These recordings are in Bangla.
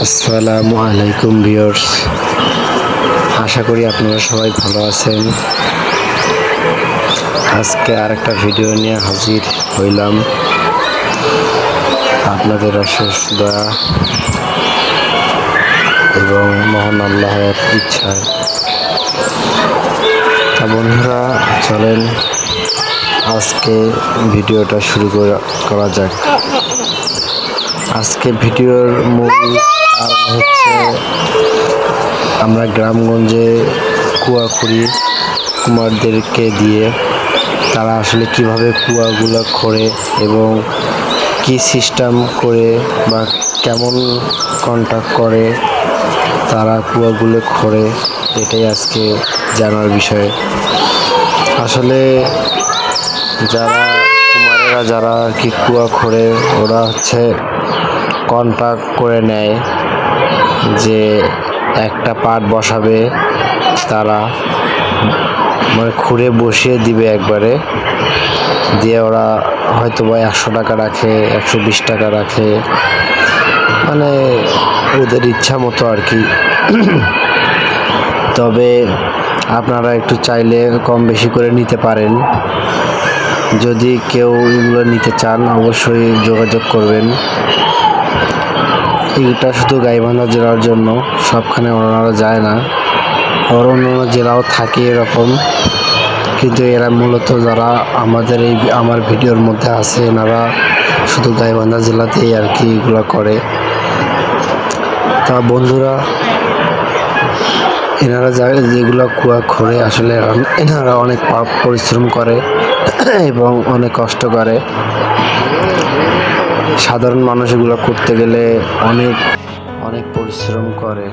আসসালামু আলাইকুম, ভিউয়ার্স। আশা করি আপনারা সবাই ভালো আছেন। আজকে আর একটা ভিডিও নিয়ে হাজির হইলাম। আপনাদের অশেষ দয়া এবং মহান আল্লাহর ইচ্ছায়। তা বন্ধুরা, চলেন আজকে ভিডিওটা শুরু করা- করা যাক। আজকে ভিডিওর মূল কারণ হচ্ছে আমরা গ্রামগঞ্জে কুয়াখুড়ি কুমারদেরকে দিয়ে তারা আসলে কীভাবে কুয়াগুলো খোঁড়ে এবং কি সিস্টেম করে বা কেমন কন্ট্যাক্ট করে তারা কুয়াগুলো খোঁড়ে এটাই আজকে জানার বিষয়। আসলে যারা কুমারেরা যারা কি কুয়া খোঁড়ে ওরা হচ্ছে কন্ট্যাক্ট করে নেয় যে একটা পাট বসাবে তারা মানে খুঁড়ে বসিয়ে দিবে একবারে। দিয়ে ওরা হয়তো বা একশো টাকা রাখে, একশো বিশ টাকা রাখে। মানে ওদের ইচ্ছা মতো আর কি। তবে আপনারা একটু চাইলে কম বেশি করে নিতে পারেন। যদি কেউ এগুলো নিতে চান, অবশ্যই যোগাযোগ করবেন। এটা শুধু গাইবান্ধা জেলার জন্য, সবখানে ওনারা যায় না। আর অন্য অন্য জেলাও থাকে এরকম। কিন্তু এরা মূলত যারা আমাদের এই আমার ভিডিওর মধ্যে আছে, এনারা শুধু গাইবান্ধা জেলাতেই আর কি এগুলো করে। তা বন্ধুরা, এনারা যা যেগুলো কুয়া খোঁড়ে আসলে এনারা অনেক পরিশ্রম করে এবং অনেক কষ্ট করে। সাধারণ মানুষ এগুলো করতে গেলে অনেক অনেক পরিশ্রম করে।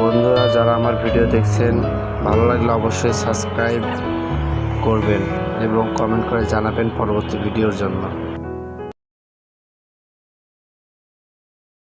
বন্ধুরা, যারা আমার ভিডিও দেখছেন, ভালো লাগলে অবশ্যই সাবস্ক্রাইব করবেন এবং কমেন্ট করে জানাবেন পরবর্তী ভিডিওর জন্য।